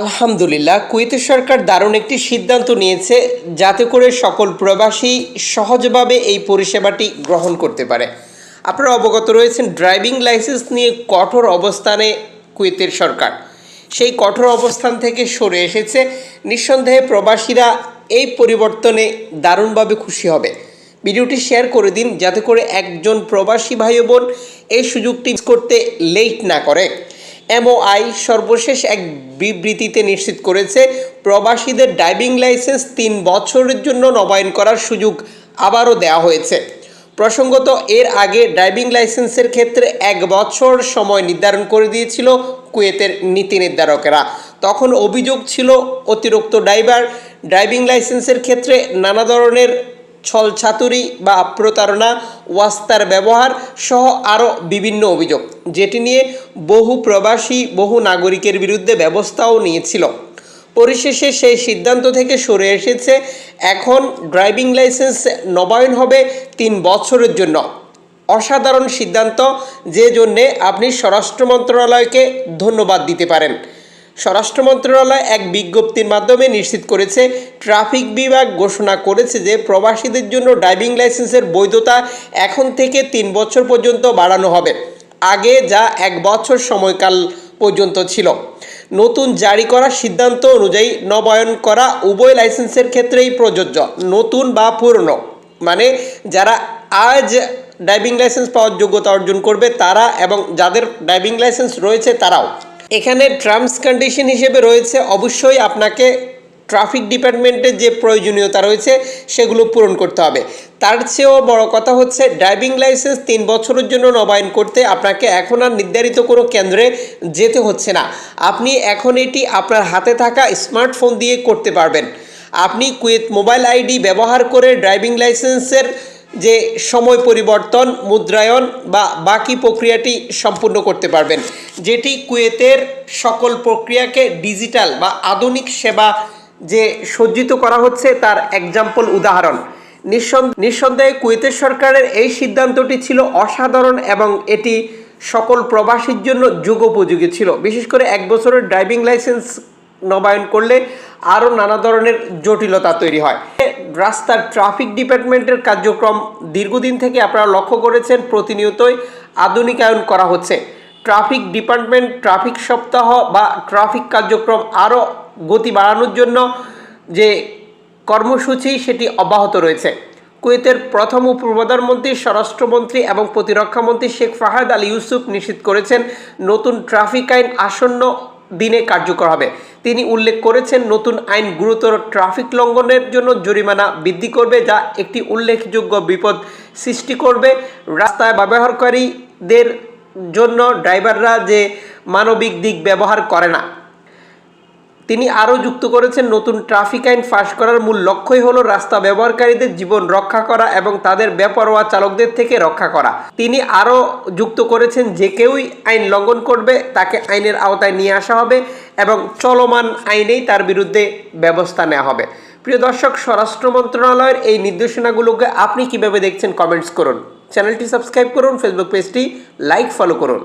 আলহামদুলিল্লাহ কুয়েতের সরকার দারুণ একটি সিদ্ধান্ত নিয়েছে যাতে করে সকল প্রবাসী সহজভাবে এই পরিষেবাটি গ্রহণ করতে পারে। আপনারা অবগত রয়েছেন, ড্রাইভিং লাইসেন্স নিয়ে কঠোর অবস্থানে কুয়েতের সরকার। সেই কঠোর অবস্থান থেকে সরে এসেছে। নিঃসন্দেহে প্রবাসীরা এই পরিবর্তনে দারুণভাবে খুশি হবে। ভিডিওটি শেয়ার করে দিন, যাতে করে একজন প্রবাসী ভাই বোন এই সুযোগটি করতে লেট না করে। এমওআই সর্বশেষ এক বিবৃতিতে নিশ্চিত করেছে, প্রবাসীদের ড্রাইভিং লাইসেন্স তিন বছরের জন্য নবায়ন করার সুযোগ আবারও দেওয়া হয়েছে। প্রসঙ্গত, এর আগে ড্রাইভিং লাইসেন্সের ক্ষেত্রে এক বছর সময় নির্ধারণ করে দিয়েছিল কুয়েতের নীতি নির্ধারকেরা। তখন অভিযোগ ছিল, অতিরিক্ত ড্রাইভার ড্রাইভিং লাইসেন্সের ক্ষেত্রে নানা ধরনের ছল ছাতুরি বা প্রতারণা, ওয়াস্তার ব্যবহার সহ আরও বিভিন্ন অভিযোগ, যেটি নিয়ে বহু প্রবাসী, বহু নাগরিকের বিরুদ্ধে ব্যবস্থাও নিয়েছিল। পরিশেষে সেই সিদ্ধান্ত থেকে সরে এসেছে, এখন ড্রাইভিং লাইসেন্স নবায়ন হবে তিন বছরের জন্য। অসাধারণ সিদ্ধান্ত, যে জন্যে আপনি স্বরাষ্ট্র মন্ত্রণালয়কে ধন্যবাদ দিতে পারেন। স্বরাষ্ট্র মন্ত্রণালয় এক বিজ্ঞপ্তির মাধ্যমে নিশ্চিত করেছে, ট্রাফিক বিভাগ ঘোষণা করেছে যে প্রবাসীদের জন্য ড্রাইভিং লাইসেন্সের বৈধতা এখন থেকে তিন বছর পর্যন্ত বাড়ানো হবে। আগে যা এক বছর সময়কাল পর্যন্ত ছিল। নতুন জারি করা সিদ্ধান্ত অনুযায়ী নবায়ন করা উভয় লাইসেন্সের ক্ষেত্রেই প্রযোজ্য, নতুন বা পুরনো। মানে যারা আজ ড্রাইভিং লাইসেন্স পাওয়ার যোগ্যতা অর্জন করবে তারা এবং যাদের ড্রাইভিং লাইসেন্স রয়েছে তারাও। এখানে টার্মস কন্ডিশন হিসেবে রয়েছে, অবশ্যই আপনাকে ট্রাফিক ডিপার্টমেন্টের যে প্রয়োজনীয়তা রয়েছে, সেগুলো পূরণ করতে হবে। তার চেয়েও বড় কথা হচ্ছে ড্রাইভিং লাইসেন্স তিন বছরের জন্য নবায়ন করতে আপনাকে এখন আর নির্ধারিত কোনো কেন্দ্রে যেতে হচ্ছে না। আপনি এখন এটি আপনার হাতে থাকা স্মার্টফোন দিয়ে করতে পারবেন। আপনি কুয়েত মোবাইল আইডি ব্যবহার করে ড্রাইভিং লাইসেন্সের যে সময় পরিবর্তন, মুদ্রায়ন বা বাকি প্রক্রিয়াটি সম্পূর্ণ করতে পারবেন। যেটি কুয়েতের সকল প্রক্রিয়াকে ডিজিটাল বা আধুনিক সেবা যে সজ্জিত করা হচ্ছে, তার এক্সাম্পল উদাহরণ। নিঃসন্দ- নিঃসন্দেহে কুয়েতের সরকারের এই সিদ্ধান্তটি ছিল অসাধারণ এবং এটি সকল প্রবাসীর জন্য যুগোপযোগী ছিল। বিশেষ করে এক বছরের ড্রাইভিং লাইসেন্স নবায়ন করলে আরও নানা ধরনের জটিলতা তৈরি হয়। রাস্তার ট্রাফিক ডিপার্টমেন্টের কার্যক্রম দীর্ঘদিন থেকে আপনারা লক্ষ্য করেছেন, প্রতিনিয়তই আধুনিকায়ন করা হচ্ছে। ট্রাফিক ডিপার্টমেন্ট, ট্রাফিক সপ্তাহ বা ট্রাফিক কার্যক্রম আরও গতি বাড়ানোর জন্য যে কর্মসূচি, সেটি অব্যাহত রয়েছে। কুয়েতের প্রথম উপপ্রধানমন্ত্রী স্বরাষ্ট্রমন্ত্রী এবং প্রতিরক্ষামন্ত্রী শেখ ফাহাদ আলী ইউসুফ নিশ্চিত করেছেন, নতুন ট্রাফিক আইন আসন্ন দিনে কার্যকর হবে। তিনি উল্লেখ করেছেন, নতুন আইন গুরুতর ট্রাফিক লঙ্ঘনের জন্য জরিমানা বৃদ্ধি করবে, যা একটি উল্লেখযোগ্য বিপদ সৃষ্টি করবে। রাস্তায় ব্যবহারকারীদের জন্য ড্রাইভাররা যে মানবিক দিক ব্যবহার করে না। তিনি আরও যুক্ত করেছেন, নতুন ট্রাফিক আইন ফাঁস করার মূল লক্ষ্যই হলো রাস্তা ব্যবহারকারীদের জীবন রক্ষা করা এবং তাদের বেপরোয়া চালকদের থেকে রক্ষা করা। তিনি আরও যুক্ত করেছেন, যে কেউই আইন লঙ্ঘন করবে তাকে আইনের আওতায় নিয়ে আসা হবে এবং চলমান আইনেই তার বিরুদ্ধে ব্যবস্থা নেওয়া হবে। প্রিয় দর্শক, স্বরাষ্ট্র মন্ত্রণালয়ের এই নির্দেশনাগুলোকে আপনি কীভাবে দেখছেন, কমেন্টস করুন। চ্যানেলটি সাবস্ক্রাইব করুন, ফেসবুক পেজটি লাইক, ফলো করুন।